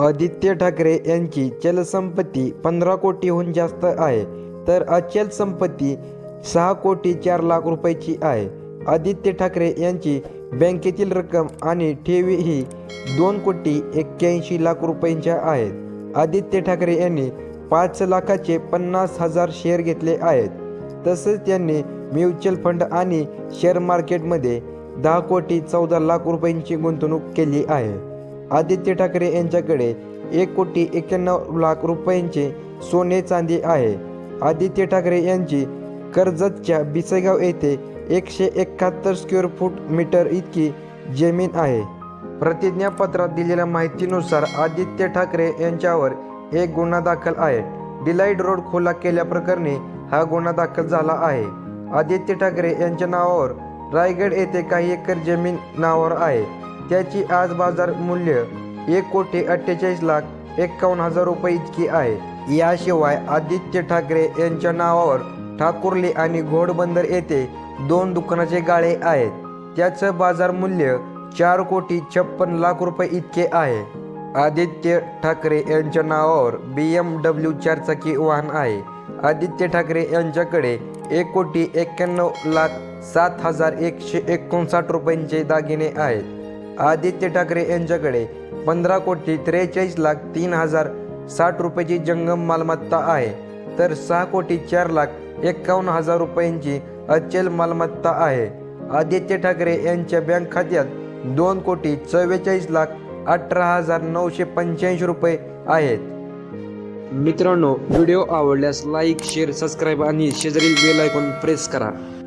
आदित्य ठाकरे यांची चलसंपत्ती पंधरा कोटीहून जास्त आहे. तर अचल संपत्ती सहा कोटी चार लाख रुपयाची आहे. आदित्य ठाकरे यांची बँकेतील रक्कम आणि ठेवी ही दोन कोटी एक्क्याऐंशी लाख रुपयांच्या आहेत. आदित्य ठाकरे यांनी पाच लाखाचे पन्नास हजार शेअर घेतले आहेत. तसेच त्यांनी म्युच्युअल फंड आणि शेअर मार्केटमध्ये दहा कोटी चौदा लाख रुपयांची गुंतवणूक केली आहे. आदित्य ठाकरे यांच्याकडे एक कोटी एक्क्याण्णव लाख रुपयांचे सोने चांदी आहे. आदित्य ठाकरे यांची कर्जतच्या बिसेगाव येथे एकशे एकाहत्तर स्क्वेअर फूट मीटर इतकी जमीन आहे. प्रतिज्ञापत्रात दिलेल्या माहितीनुसार आदित्य ठाकरे यांच्यावर एक गुन्हा दाखल आहे. डिलाईट रोड खुला केल्याप्रकरणी हा गुन्हा दाखल झाला आहे. आदित्य ठाकरे यांच्या नावावर रायगड येथे काही एकर जमीन नावावर आहे. त्याची आज बाजार मूल्य एक कोटी अठ्ठेचाळीस लाख एक्कावन्न हजार रुपये इतकी आहे. याशिवाय आदित्य ठाकरे यांच्या नावावर ठाकुर्ली आणि घोडबंदर येथे दोन दुकानाचे गाळे आहेत. त्याचं बाजार मूल्य चार कोटी छप्पन लाख रुपये इतके आहे. आदित्य ठाकरे यांच्या नावावर बी एम डब्ल्यू चारचाकी वाहन आहे. आदित्य ठाकरे यांच्याकडे एक कोटी एक्क्याण्णव लाख सात हजार एकशे एकोणसाठ रुपयांचे दागिने आहेत. आदित्य ठाकरे यांच्याकडे पंधरा कोटी त्रेचाळीस लाख तीन हजार साठ रुपयाची जंगम मालमत्ता आहे. तर सहा कोटी चार लाख एक्कावन्न हजार रुपयांची अचल मालमत्ता आहे. आदित्य ठाकरे यांच्या बँक खात्यात दोन कोटी चव्वेचाळीस लाख अठरा हजार नऊशे पंच्याऐंशी रुपये आहेत. मित्रांनो व्हिडिओ आवडल्यास लाईक शेअर सबस्क्राईब आणि शेजारील बेल आयकॉन प्रेस करा.